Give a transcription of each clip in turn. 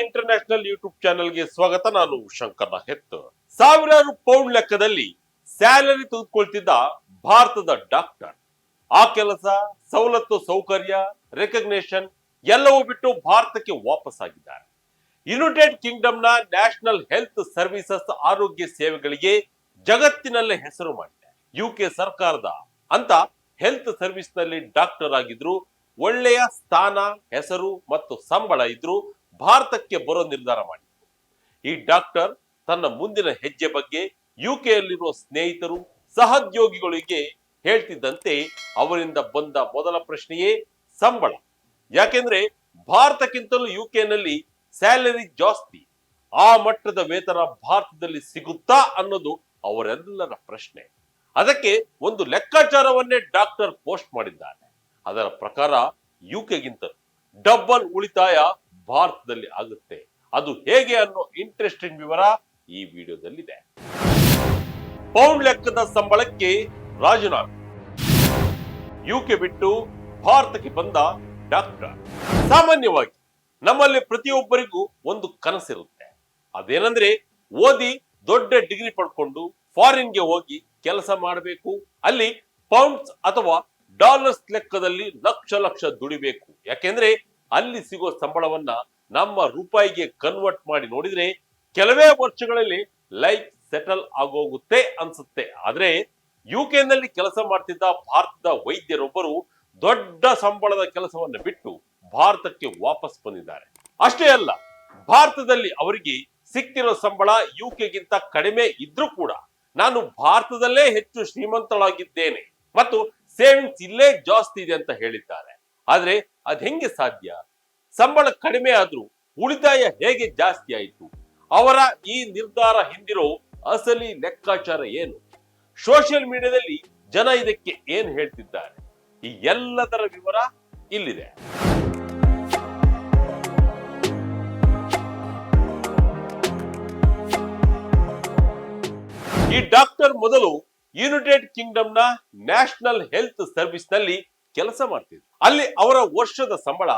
International YouTube ಚಾನೆಲ್ಗೆ ಸ್ವಾಗತ. ನಾನು ಶಂಕರ್ ಹೆತ್ ಸಾವಿರಾರು ಪೌಂಡ್ ಲೆಕ್ಕದಲ್ಲಿ ಸ್ಯಾಲರಿ ತೆಗೆದುಕೊಳ್ತಿದ್ದ ಭಾರತದ ಡಾಕ್ಟರ್. ಆ ಕೆಲಸ, ಸವಲತ್ತು, ಸೌಕರ್ಯ, ರೆಕಗ್ನೇಷನ್ ಎಲ್ಲವೂ ಬಿಟ್ಟು ಭಾರತಕ್ಕೆ ವಾಪಸ್ ಆಗಿದ್ದಾರೆ. ಯುನೈಟೆಡ್ ಕಿಂಗ್ಡಮ್ನ ನ್ಯಾಷನಲ್ ಹೆಲ್ತ್ ಸರ್ವಿಸಸ್ ಆರೋಗ್ಯ ಸೇವೆಗಳಿಗೆ ಜಗತ್ತಿನಲ್ಲೇ ಹೆಸರು ಮಾಡಿದೆ. ಯುಕೆ ಸರ್ಕಾರದ ಅಂತ ಹೆಲ್ತ್ ಸರ್ವಿಸ್ನಲ್ಲಿ ಡಾಕ್ಟರ್ ಆಗಿದ್ರು, ಒಳ್ಳೆಯ ಸ್ಥಾನ, ಹೆಸರು ಮತ್ತು ಸಂಬಳ ಇದ್ರು ಭಾರತಕ್ಕೆ ಬರೋ ನಿರ್ಧಾರ ಮಾಡಿದ್ರು ಈ ಡಾಕ್ಟರ್ ತನ್ನ ಮುಂದಿನ ಹೆಜ್ಜೆ ಬಗ್ಗೆ ಯುಕೆಯಲ್ಲಿರುವ ಸ್ನೇಹಿತರು, ಸಹೋದ್ಯೋಗಿಗಳಿಗೆ ಹೇಳ್ತಿದ್ದಂತೆ ಅವರಿಂದ ಬಂದ ಮೊದಲ ಪ್ರಶ್ನೆಯೇ ಸಂಬಳ. ಯಾಕೆಂದ್ರೆ ಭಾರತಕ್ಕಿಂತಲೂ ಯುಕೆನಲ್ಲಿ ಸ್ಯಾಲರಿ ಜಾಸ್ತಿ. ಆ ಮಟ್ಟದ ವೇತನ ಭಾರತದಲ್ಲಿ ಸಿಗುತ್ತಾ ಅನ್ನೋದು ಅವರೆಲ್ಲರ ಪ್ರಶ್ನೆ. ಅದಕ್ಕೆ ಒಂದು ಲೆಕ್ಕಾಚಾರವನ್ನೇ ಡಾಕ್ಟರ್ ಪೋಸ್ಟ್ ಮಾಡಿದ್ದಾರೆ. ಅದರ ಪ್ರಕಾರ ಯುಕೆಗಿಂತ ಡಬಲ್ ಉಳಿತಾಯ ಭಾರತದಲ್ಲಿ ಆಗುತ್ತೆ. ಅದು ಹೇಗೆ ಅನ್ನೋ ಇಂಟ್ರೆಸ್ಟಿಂಗ್ ವಿವರ ಈ ವಿಡಿಯೋದಲ್ಲಿದೆ. ಪೌಂಡ್ ಲೆಕ್ಕದ ಸಂಬಳಕ್ಕೆ ರಾಜೀನಾಮೆ. ಯುಕೆ ಬಿಟ್ಟು ಭಾರತಕ್ಕೆ ಬಂದ ಡಾಕ್ಟರ್. ಸಾಮಾನ್ಯವಾಗಿ ನಮ್ಮಲ್ಲಿ ಪ್ರತಿಯೊಬ್ಬರಿಗೂ ಒಂದು ಕನಸಿರುತ್ತೆ. ಅದೇನಂದ್ರೆ ಓದಿ ದೊಡ್ಡ ಡಿಗ್ರಿ ಪಡ್ಕೊಂಡು ಫಾರಿನ್ಗೆ ಹೋಗಿ ಕೆಲಸ ಮಾಡಬೇಕು. ಅಲ್ಲಿ ಪೌಂಡ್ಸ್ ಅಥವಾ ಡಾಲರ್ಸ್ ಲೆಕ್ಕದಲ್ಲಿ ಲಕ್ಷ ಲಕ್ಷ ದುಡಿಬೇಕು. ಯಾಕೆಂದ್ರೆ ಅಲ್ಲಿ ಸಿಗೋ ಸಂಬಳವನ್ನ ನಮ್ಮ ರೂಪಾಯಿಗೆ ಕನ್ವರ್ಟ್ ಮಾಡಿ ನೋಡಿದ್ರೆ ಕೆಲವೇ ವರ್ಷಗಳಲ್ಲಿ ಲೈಫ್ ಸೆಟಲ್ ಆಗೋಗುತ್ತೆ ಅನ್ಸುತ್ತೆ. ಆದ್ರೆ ಯು ನಲ್ಲಿ ಕೆಲಸ ಮಾಡ್ತಿದ್ದ ಭಾರತದ ವೈದ್ಯರೊಬ್ಬರು ದೊಡ್ಡ ಸಂಬಳದ ಕೆಲಸವನ್ನ ಬಿಟ್ಟು ಭಾರತಕ್ಕೆ ವಾಪಸ್ ಬಂದಿದ್ದಾರೆ. ಅಷ್ಟೇ ಅಲ್ಲ, ಭಾರತದಲ್ಲಿ ಅವರಿಗೆ ಸಿಕ್ತಿರೋ ಸಂಬಳ ಯು ಕೆಗಿಂತ ಕಡಿಮೆ ಇದ್ರೂ ಕೂಡ ನಾನು ಭಾರತದಲ್ಲೇ ಹೆಚ್ಚು ಶ್ರೀಮಂತಳಾಗಿದ್ದೇನೆ ಮತ್ತು ಸೇವಿಂಗ್ಸ್ ಇಲ್ಲೇ ಜಾಸ್ತಿ ಇದೆ ಅಂತ ಹೇಳಿದ್ದಾರೆ. ಆದ್ರೆ ಅದ್ ಹೆಂಗೆ ಸಾಧ್ಯ? ಸಂಬಳ ಕಡಿಮೆ ಆದ್ರೂ ಉಳಿತಾಯ ಹೇಗೆ ಜಾಸ್ತಿ ಆಯಿತು? ಅವರ ಈ ನಿರ್ಧಾರ ಹಿಂದಿರೋ ಅಸಲಿ ಲೆಕ್ಕಾಚಾರ ಏನು? ಸೋಷಿಯಲ್ ಮೀಡಿಯಾದಲ್ಲಿ ಜನ ಇದಕ್ಕೆ ಏನ್ ಹೇಳ್ತಿದ್ದಾರೆ? ಈ ಎಲ್ಲದರ ವಿವರ ಇಲ್ಲಿದೆ. ಈ ಡಾಕ್ಟರ್ ಮೊದಲು ಯುನೈಟೆಡ್ ಕಿಂಗ್ಡಮ್ನ ನ್ಯಾಷನಲ್ ಹೆಲ್ತ್ ಸರ್ವಿಸ್ನಲ್ಲಿ ಕೆಲಸ ಮಾಡ್ತಿದ್ರು. ಅಲ್ಲಿ ಅವರ ವರ್ಷದ ಸಂಬಳ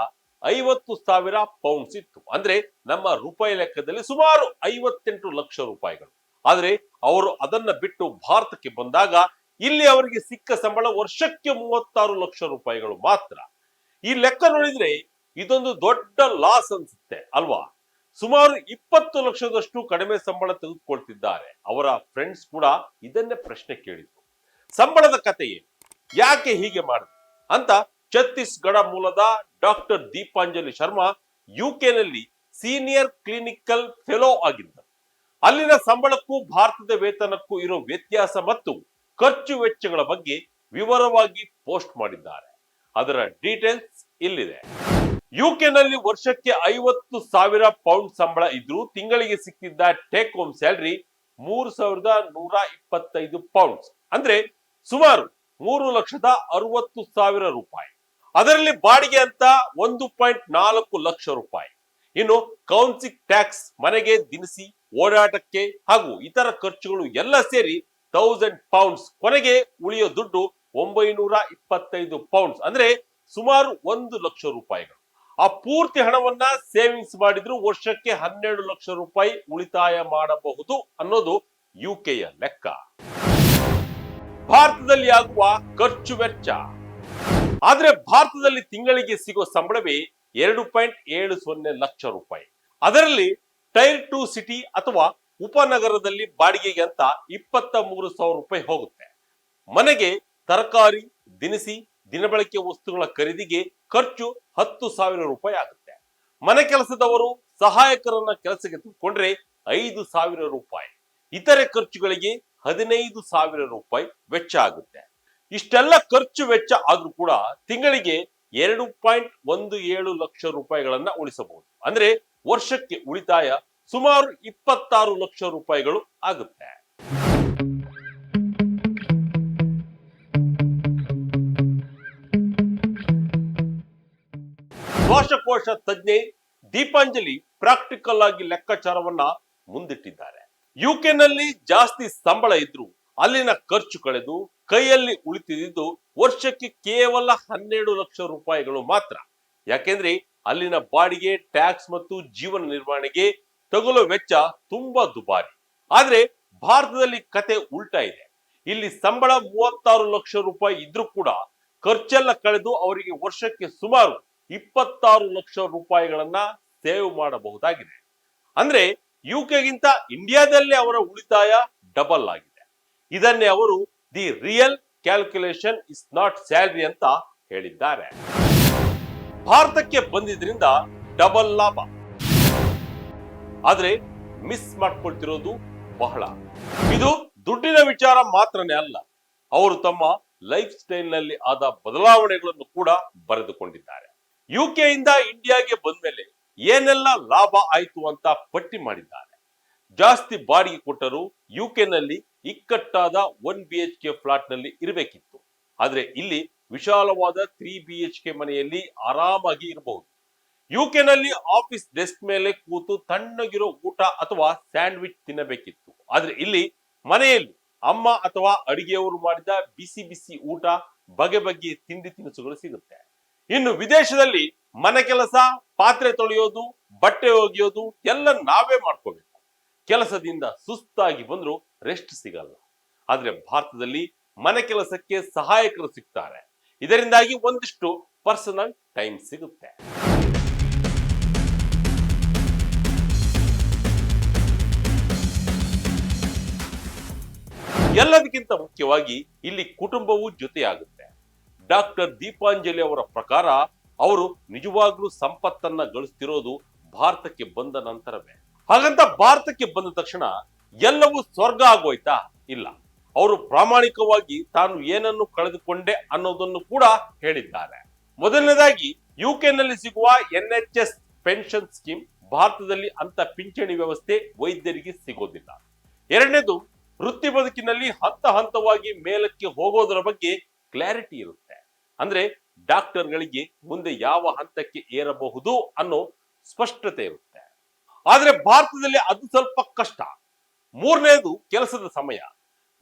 ಐವತ್ತು ಸಾವಿರ ಪೌಂಡ್ಸ್ ಇತ್ತು. ಅಂದ್ರೆ ನಮ್ಮ ರೂಪಾಯಿ ಲೆಕ್ಕದಲ್ಲಿ ಸುಮಾರು ಐವತ್ತೆಂಟು ಲಕ್ಷ ರೂಪಾಯಿಗಳು. ಆದ್ರೆ ಅವರು ಅದನ್ನ ಬಿಟ್ಟು ಭಾರತಕ್ಕೆ ಬಂದಾಗ ಇಲ್ಲಿ ಅವರಿಗೆ ಸಿಕ್ಕ ಸಂಬಳ ವರ್ಷಕ್ಕೆ ಮೂವತ್ತಾರು ಲಕ್ಷ ರೂಪಾಯಿಗಳು ಮಾತ್ರ. ಈ ಲೆಕ್ಕ ನೋಡಿದ್ರೆ ಇದೊಂದು ದೊಡ್ಡ ಲಾಸ್ ಅನ್ಸುತ್ತೆ, ಅಲ್ವಾ? ಸುಮಾರು ಇಪ್ಪತ್ತು ಲಕ್ಷದಷ್ಟು ಕಡಿಮೆ ಸಂಬಳ ತೆಗೆದುಕೊಳ್ತಿದ್ದಾರೆ ಅವರ ಫ್ರೆಂಡ್ಸ್ ಕೂಡ ಇದನ್ನೇ ಪ್ರಶ್ನೆ ಕೇಳಿದ್ರು. ಸಂಬಳದ ಕತೆ ಯಾಕೆ ಹೀಗೆ ಮಾಡಿದ್ರು ಅಂತ ಛತ್ತೀಸ್ಗಢ ಮೂಲದ ಡಾಕ್ಟರ್ ದೀಪಾಂಜಲಿ ಶರ್ಮಾ ಯುಕೆನಲ್ಲಿ ಸೀನಿಯರ್ ಕ್ಲಿನಿಕಲ್ ಫೆಲೋ ಆಗಿದ್ದರು. ಅಲ್ಲಿನ ಸಂಬಳಕ್ಕೂ ಭಾರತದ ವೇತನಕ್ಕೂ ಇರೋ ವ್ಯತ್ಯಾಸ ಮತ್ತು ಖರ್ಚು ವೆಚ್ಚಗಳ ಬಗ್ಗೆ ವಿವರವಾಗಿ ಪೋಸ್ಟ್ ಮಾಡಿದ್ದಾರೆ. ಅದರ ಡೀಟೇಲ್ಸ್ ಇಲ್ಲಿದೆ. ಯುಕೆನಲ್ಲಿ ವರ್ಷಕ್ಕೆ ಐವತ್ತು ಸಾವಿರ ಪೌಂಡ್ ಸಂಬಳ ಇದ್ರೂ ತಿಂಗಳಿಗೆ ಸಿಕ್ಕಿದ್ದ ಟೇಕ್ ಹೋಮ್ ಸ್ಯಾಲರಿ ಮೂರು ಸಾವಿರದ ನೂರ ಇಪ್ಪತ್ತೈದು ಪೌಂಡ್ಸ್. ಅಂದ್ರೆ ಸುಮಾರು ಮೂರು ಲಕ್ಷದ ಅರವತ್ತು ಸಾವಿರ ರೂಪಾಯಿ. ಅದರಲ್ಲಿ ಬಾಡಿಗೆ ಅಂತ ಒಂದು ಪಾಯಿಂಟ್ ನಾಲ್ಕು ಲಕ್ಷ ರೂಪಾಯಿ. ಇನ್ನು ಕೌನ್ಸಿಲ್ ಟ್ಯಾಕ್ಸ್ ಮನೆಗೆ ದಿನಸಿ, ಓಡಾಟಕ್ಕೆ ಹಾಗೂ ಇತರ ಖರ್ಚುಗಳು ಎಲ್ಲ ಸೇರಿ ತೌಸಂಡ್ ಪೌಂಡ್ಸ್ ಕೊನೆಗೆ ಉಳಿಯೋ ದುಡ್ಡು ಒಂಬೈನೂರ ಇಪ್ಪತ್ತೈದು ಪೌಂಡ್ಸ್ ಅಂದ್ರೆ ಸುಮಾರು ಒಂದು ಲಕ್ಷ ರೂಪಾಯಿಗಳು. ಆ ಪೂರ್ತಿ ಹಣವನ್ನ ಸೇವಿಂಗ್ಸ್ ಮಾಡಿದ್ರು ವರ್ಷಕ್ಕೆ ಹನ್ನೆರಡು ಲಕ್ಷ ರೂಪಾಯಿ ಉಳಿತಾಯ ಮಾಡಬಹುದು ಅನ್ನೋದು ಯುಕೆಯ ಲೆಕ್ಕ. ಭಾರತದಲ್ಲಿ ಆಗುವ ಖರ್ಚು ವೆಚ್ಚ. ಆದ್ರೆ ಭಾರತದಲ್ಲಿ ತಿಂಗಳಿಗೆ ಸಿಗೋ ಸಂಬಳವೇ ಎರಡು ಪಾಯಿಂಟ್ ಏಳು ಸೊನ್ನೆ ಲಕ್ಷ ರೂಪಾಯಿ. ಅದರಲ್ಲಿ ಟೈರ್ ಟು ಸಿಟಿ ಅಥವಾ ಉಪನಗರದಲ್ಲಿ ಬಾಡಿಗೆಗೆ ಅಂತ ಇಪ್ಪತ್ತ ಮೂರು ಸಾವಿರ ರೂಪಾಯಿ ಹೋಗುತ್ತೆ. ಮನೆಗೆ ತರಕಾರಿ, ದಿನಸಿ, ದಿನಬಳಕೆ ವಸ್ತುಗಳ ಖರೀದಿಗೆ ಖರ್ಚು ಹತ್ತು ಸಾವಿರ ರೂಪಾಯಿ ಆಗುತ್ತೆ. ಮನೆ ಕೆಲಸದವರು ಸಹಾಯಕರನ್ನ ಕೆಲಸಕ್ಕೆ ತೆಗೆದುಕೊಂಡ್ರೆ ಐದು ಸಾವಿರ ರೂಪಾಯಿ. ಇತರೆ ಖರ್ಚುಗಳಿಗೆ ಹದಿನೈದು ಸಾವಿರ ರೂಪಾಯಿ ವೆಚ್ಚ ಆಗುತ್ತೆ. ಇಷ್ಟೆಲ್ಲ ಖರ್ಚು ವೆಚ್ಚ ಆದ್ರೂ ಕೂಡ ತಿಂಗಳಿಗೆ ಎರಡು ಪಾಯಿಂಟ್ ಒಂದು ಏಳು ಲಕ್ಷ ರೂಪಾಯಿಗಳನ್ನ ಉಳಿಸಬಹುದು. ಅಂದ್ರೆ ವರ್ಷಕ್ಕೆ ಉಳಿತಾಯ ಸುಮಾರು ಇಪ್ಪತ್ತಾರು ಲಕ್ಷ ರೂಪಾಯಿಗಳು ಆಗುತ್ತೆ. ಶ್ವಾಸಕೋಶ ತಜ್ಞೆ ದೀಪಾಂಜಲಿ ಪ್ರಾಕ್ಟಿಕಲ್ ಆಗಿ ಲೆಕ್ಕಾಚಾರವನ್ನ ಮುಂದಿಟ್ಟಿದ್ದಾರೆ. ಯುಕೆನಲ್ಲಿ ಜಾಸ್ತಿ ಸಂಬಳ ಇದ್ರು ಅಲ್ಲಿನ ಖರ್ಚು ಕಳೆದು ಕೈಯಲ್ಲಿ ಉಳಿತಿದ್ದು ವರ್ಷಕ್ಕೆ ಕೇವಲ ಹನ್ನೆರಡು ಲಕ್ಷ ರೂಪಾಯಿಗಳು ಮಾತ್ರ. ಯಾಕೆಂದ್ರೆ ಅಲ್ಲಿನ ಬಾಡಿಗೆ, ಟ್ಯಾಕ್ಸ್ ಮತ್ತು ಜೀವನ ನಿರ್ವಹಣೆಗೆ ತಗುಲೋ ವೆಚ್ಚ ತುಂಬಾ ದುಬಾರಿ. ಆದ್ರೆ ಭಾರತದಲ್ಲಿ ಕತೆ ಉಲ್ಟಾ ಇದೆ. ಇಲ್ಲಿ ಸಂಬಳ ಮೂವತ್ತಾರು ಲಕ್ಷ ರೂಪಾಯಿ ಇದ್ರೂ ಕೂಡ ಖರ್ಚೆಲ್ಲ ಕಳೆದು ಅವರಿಗೆ ವರ್ಷಕ್ಕೆ ಸುಮಾರು ಇಪ್ಪತ್ತಾರು ಲಕ್ಷ ರೂಪಾಯಿಗಳನ್ನ ಸೇವ್ ಮಾಡಬಹುದಾಗಿದೆ. ಅಂದ್ರೆ ಯುಕೆಗಿಂತ ಇಂಡಿಯಾದಲ್ಲೇ ಅವರ ಉಳಿತಾಯ ಡಬಲ್ ಆಗಿದೆ. ಇದನ್ನೇ ಅವರು the real calculation is not salary ಅಂತ ಹೇಳಿದ್ದಾರೆ. ಭಾರತಕ್ಕೆ ಬಂದಿದ್ರಿಂದ ಡಬಲ್ ಲಾಭ. ಆದ್ರೆ ಮಿಸ್ ಮಾಡ್ಕೊಳ್ತಿರೋದು ಬಹಳ. ಇದು ದುಡ್ಡಿನ ವಿಚಾರ ಮಾತ್ರನೇ ಅಲ್ಲ, ಅವರು ತಮ್ಮ ಲೈಫ್ ಸ್ಟೈಲ್ನಲ್ಲಿ ಆದ ಬದಲಾವಣೆಗಳನ್ನು ಕೂಡ ಬರೆದುಕೊಂಡಿದ್ದಾರೆ. ಇಂದ ಇಂಡಿಯಾಗೆ ಬಂದ್ಮೇಲೆ ಏನೆಲ್ಲ ಲಾಭ ಆಯ್ತು ಅಂತ ಪಟ್ಟಿ ಮಾಡಿದ್ದಾರೆ. ಜಾಸ್ತಿ ಬಾಡಿಗೆ ಕೊಟ್ಟರು ಯು ನಲ್ಲಿ ಇಕ್ಕಟ್ಟಾದ ಒನ್ ಬಿ ಎಚ್ ಕೆ ಫ್ಲಾಟ್ನಲ್ಲಿ ಇರಬೇಕಿತ್ತು. ಆದ್ರೆ ಇಲ್ಲಿ ವಿಶಾಲವಾದ ತ್ರೀ ಬಿ ಎಚ್ ಕೆ ಮನೆಯಲ್ಲಿ ಆರಾಮಾಗಿ ಇರಬಹುದು. ಯುಕೆನಲ್ಲಿ ಆಫೀಸ್ ಡೆಸ್ಕ್ ಮೇಲೆ ಕೂತು ತಣ್ಣಗಿರೋ ಊಟ ಅಥವಾ ಸ್ಯಾಂಡ್ವಿಚ್ ತಿನ್ನಬೇಕಿತ್ತು. ಆದ್ರೆ ಇಲ್ಲಿ ಮನೆಯಲ್ಲಿ ಅಮ್ಮ ಅಥವಾ ಅಡಿಗೆಯವರು ಮಾಡಿದ ಬಿಸಿ ಬಿಸಿ ಊಟ, ಬಗೆ ಬಗೆಯ ತಿಂಡಿ ತಿನಿಸುಗಳು ಸಿಗುತ್ತೆ. ಇನ್ನು ವಿದೇಶದಲ್ಲಿ ಮನೆ ಕೆಲಸ, ಪಾತ್ರೆ ತೊಳೆಯೋದು, ಬಟ್ಟೆ ಒಗೆಯೋದು ಎಲ್ಲ ನಾವೇ ಮಾಡ್ಕೋಬೇಕು. ಕೆಲಸದಿಂದ ಸುಸ್ತಾಗಿ ಬಂದ್ರು ರೆಸ್ಟ್ ಸಿಗಲ್ಲ. ಆದ್ರೆ ಭಾರತದಲ್ಲಿ ಮನೆ ಕೆಲಸಕ್ಕೆ ಸಹಾಯಕರು ಸಿಗ್ತಾರೆ. ಇದರಿಂದಾಗಿ ಒಂದಿಷ್ಟು ಪರ್ಸನಲ್ ಟೈಮ್ ಸಿಗುತ್ತೆ. ಎಲ್ಲದಕ್ಕಿಂತ ಮುಖ್ಯವಾಗಿ ಇಲ್ಲಿ ಕುಟುಂಬವು ಜೊತೆಯಾಗುತ್ತೆ. ಡಾಕ್ಟರ್ ದೀಪಾಂಜಲಿ ಅವರ ಪ್ರಕಾರ ಅವರು ನಿಜವಾಗ್ಲೂ ಸಂಪತ್ತನ್ನ ಗಳಿಸ್ತಿರೋದು ಭಾರತಕ್ಕೆ ಬಂದ ನಂತರವೇ. ಹಾಗಂತ ಭಾರತಕ್ಕೆ ಬಂದ ತಕ್ಷಣ ಎಲ್ಲವೂ ಸ್ವರ್ಗ ಆಗೋಯ್ತಾ? ಇಲ್ಲ. ಅವರು ಪ್ರಾಮಾಣಿಕವಾಗಿ ತಾನು ಏನನ್ನು ಕಳೆದುಕೊಂಡೆ ಅನ್ನೋದನ್ನು ಕೂಡ ಹೇಳಿದ್ದಾರೆ. ಮೊದಲನೇದಾಗಿ ಯುಕೆ ನಲ್ಲಿ ಸಿಗುವ ಎಸ್ ಪೆನ್ಷನ್ ಸ್ಕೀಮ್ ಭಾರತದಲ್ಲಿ ಅಂತ ಪಿಂಚಣಿ ವ್ಯವಸ್ಥೆ ವೈದ್ಯರಿಗೆ ಸಿಗೋದಿಲ್ಲ. ಎರಡನೇದು, ವೃತ್ತಿ ಬದುಕಿನಲ್ಲಿ ಹಂತ ಹಂತವಾಗಿ ಮೇಲಕ್ಕೆ ಹೋಗೋದರ ಬಗ್ಗೆ ಕ್ಲಾರಿಟಿ ಇರುತ್ತೆ. ಅಂದ್ರೆ ಡಾಕ್ಟರ್ಗಳಿಗೆ ಮುಂದೆ ಯಾವ ಹಂತಕ್ಕೆ ಏರಬಹುದು ಅನ್ನೋ ಸ್ಪಷ್ಟತೆ ಇರುತ್ತೆ. ಆದ್ರೆ ಭಾರತದಲ್ಲಿ ಅದು ಸ್ವಲ್ಪ ಕಷ್ಟ. ಮೂರನೇದು ಕೆಲಸದ ಸಮಯ.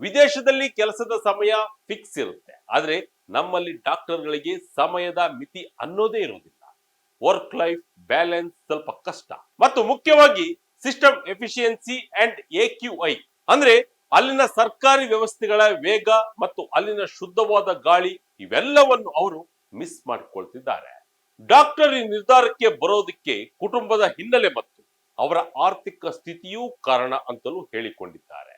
ವಿದೇಶದಲ್ಲಿ ಕೆಲಸದ ಸಮಯ ಫಿಕ್ಸ್ ಇರುತ್ತೆ. ಆದ್ರೆ ನಮ್ಮಲ್ಲಿ ಡಾಕ್ಟರ್ಗಳಿಗೆ ಸಮಯದ ಮಿತಿ ಅನ್ನೋದೇ ಇರೋದಿಲ್ಲ. ವರ್ಕ್ ಲೈಫ್ ಬ್ಯಾಲೆನ್ಸ್ ಸ್ವಲ್ಪ ಕಷ್ಟ. ಮತ್ತು ಮುಖ್ಯವಾಗಿ system efficiency and A Q I ಅಂದ್ರೆ ಅಲ್ಲಿನ ಸರ್ಕಾರಿ ವ್ಯವಸ್ಥೆಗಳ ವೇಗ ಮತ್ತು ಅಲ್ಲಿನ ಶುದ್ಧವಾದ ಗಾಳಿ ಇವೆಲ್ಲವನ್ನು ಅವರು ಮಿಸ್ ಮಾಡಿಕೊಳ್ತಿದ್ದಾರೆ. ಡಾಕ್ಟರ್ ಈ ನಿರ್ಧಾರಕ್ಕೆ ಬರೋದಕ್ಕೆ ಕುಟುಂಬದ ಹಿನ್ನೆಲೆ ಮತ್ತು ಅವರ ಆರ್ಥಿಕ ಸ್ಥಿತಿಯೂ ಕಾರಣ ಅಂತಲೂ ಹೇಳಿಕೊಂಡಿದ್ದಾರೆ.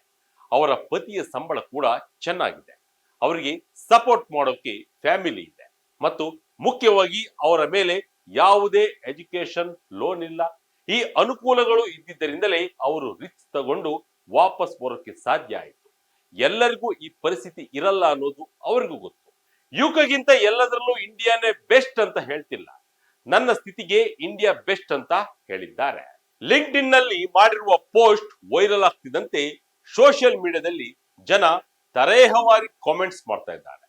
ಅವರ ಪತಿಯ ಸಂಬಳ ಕೂಡ ಚೆನ್ನಾಗಿದೆ. ಅವರಿಗೆ ಸಪೋರ್ಟ್ ಮಾಡೋಕೆ ಫ್ಯಾಮಿಲಿ ಇದೆ. ಮತ್ತು ಮುಖ್ಯವಾಗಿ ಅವರ ಮೇಲೆ ಯಾವುದೇ ಎಜುಕೇಶನ್ ಲೋನ್ ಇಲ್ಲ. ಈ ಅನುಕೂಲಗಳು ಇದ್ದಿದ್ದರಿಂದಲೇ ಅವರು ರಿಚ್ ತಗೊಂಡು ವಾಪಸ್ ಬರೋಕೆ ಸಾಧ್ಯ ಆಯಿತು. ಎಲ್ಲರಿಗೂ ಈ ಪರಿಸ್ಥಿತಿ ಇರಲ್ಲ ಅನ್ನೋದು ಅವರಿಗೂ ಗೊತ್ತು. ಯುಕಗಿಂತ ಎಲ್ಲದರಲ್ಲೂ ಇಂಡಿಯಾನೇ ಬೆಸ್ಟ್ ಅಂತ ಹೇಳ್ತಿಲ್ಲ. ನನ್ನ ಸ್ಥಿತಿಗೆ ಇಂಡಿಯಾ ಬೆಸ್ಟ್ ಅಂತ ಹೇಳಿದ್ದಾರೆ. ಲಿಂಕ್ಡ್ ಇನ್ನಲ್ಲಿ ಮಾಡಿರುವ ಪೋಸ್ಟ್ ವೈರಲ್ ಆಗ್ತಿದ್ದಂತೆ ಸೋಷಿಯಲ್ ಮೀಡಿಯಾದಲ್ಲಿ ಜನ ತರೇಹವಾರಿ ಕಾಮೆಂಟ್ಸ್ ಮಾಡ್ತಾ ಇದ್ದಾರೆ.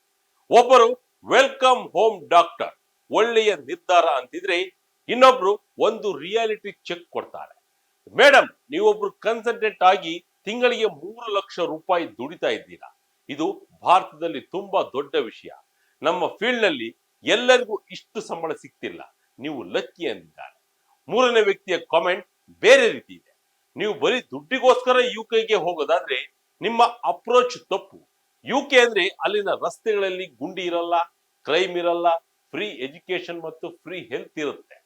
ಒಬ್ಬರು, ವೆಲ್ಕಮ್ ಹೋಮ್ ಡಾಕ್ಟರ್, ಒಳ್ಳೆಯ ನಿರ್ಧಾರ ಅಂತಿದ್ರೆ ಇನ್ನೊಬ್ರು ಒಂದು ರಿಯಾಲಿಟಿ ಚೆಕ್ ಕೊಡ್ತಾರೆ. ಮೇಡಮ್ ನೀವೊಬ್ರು ಕನ್ಸಲ್ಟೆಂಟ್ ಆಗಿ ತಿಂಗಳಿಗೆ ಮೂರು ಲಕ್ಷ ರೂಪಾಯಿ ದುಡಿತಾ ಇದ್ದೀರಾ? ಇದು ಭಾರತದಲ್ಲಿ ತುಂಬಾ ದೊಡ್ಡ ವಿಷಯ. ನಮ್ಮ ಫೀಲ್ಡ್ನಲ್ಲಿ ಎಲ್ಲರಿಗೂ ಇಷ್ಟು ಸಂಬಳ ಸಿಗ್ತಿಲ್ಲ. ನೀವು ಲಕ್ಕಿ ಅಂದಿದ್ದಾರೆ ಮೂರನೇ ವ್ಯಕ್ತಿಯ ಕಾಮೆಂಟ್ ಬೇರೆ ರೀತಿ ಇದೆ. ನೀವು ಬರೀ ದುಡ್ಡಿಗೋಸ್ಕರ ಯು ಕೆಗೆ ಹೋಗೋದಾದ್ರೆ ನಿಮ್ಮ ಅಪ್ರೋಚ್ ತಪ್ಪು. ಯು ಕೆ ಅಂದ್ರೆ ಅಲ್ಲಿನ ರಸ್ತೆಗಳಲ್ಲಿ ಗುಂಡಿ ಇರಲ್ಲ ಕ್ರೈಮ್ ಇರಲ್ಲ ಫ್ರೀ ಎಜುಕೇಶನ್ ಮತ್ತು ಫ್ರೀ ಹೆಲ್ತ್ ಇರುತ್ತೆ.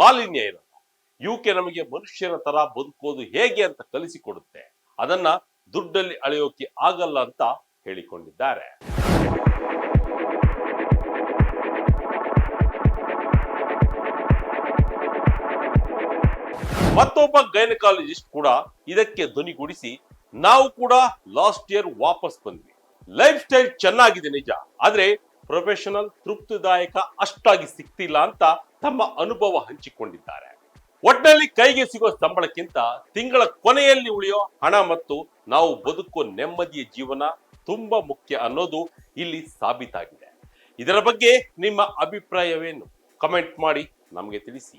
ಮಾಲಿನ್ಯ ಇರಲ್ಲ. ಯು ಕೆ ನಮಗೆ ಮನುಷ್ಯರ ತರ ಬದುಕೋದು ಹೇಗೆ ಅಂತ ಕಲಿಸಿಕೊಡುತ್ತೆ. ಅದನ್ನ ದುಡ್ಡಲ್ಲಿ ಅಳೆಯೋಕೆ ಆಗಲ್ಲ ಅಂತ ಹೇಳಿಕೊಂಡಿದ್ದಾರೆ. ಮತ್ತೊಬ್ಬ ಗೈನಕಾಲಜಿಸ್ಟ್ ಕೂಡ ಇದಕ್ಕೆ ಧ್ವನಿಗೂಡಿಸಿ, ನಾವು ಕೂಡ ಲಾಸ್ಟ್ ಇಯರ್ ವಾಪಸ್ ಬಂದ್ವಿ. ಲೈಫ್ ಸ್ಟೈಲ್ ಚೆನ್ನಾಗಿದೆ ನಿಜ, ಆದ್ರೆ ಪ್ರೊಫೆಷನಲ್ ತೃಪ್ತಿದಾಯಕ ಅಷ್ಟಾಗಿ ಸಿಗ್ತಿಲ್ಲ ಅಂತ ತಮ್ಮ ಅನುಭವ ಹಂಚಿಕೊಂಡಿದ್ದಾರೆ. ಒಟ್ಟಿನಲ್ಲಿ ಕೈಗೆ ಸಿಗೋ ಸಂಬಳಕ್ಕಿಂತ ತಿಂಗಳ ಕೊನೆಯಲ್ಲಿ ಉಳಿಯೋ ಹಣ ಮತ್ತು ನಾವು ಬದುಕೋ ನೆಮ್ಮದಿಯ ಜೀವನ ತುಂಬಾ ಮುಖ್ಯ ಅನ್ನೋದು ಇಲ್ಲಿ ಸಾಬೀತಾಗಿದೆ. ಇದರ ಬಗ್ಗೆ ನಿಮ್ಮ ಅಭಿಪ್ರಾಯವೇನು? ಕಮೆಂಟ್ ಮಾಡಿ ನಮಗೆ ತಿಳಿಸಿ.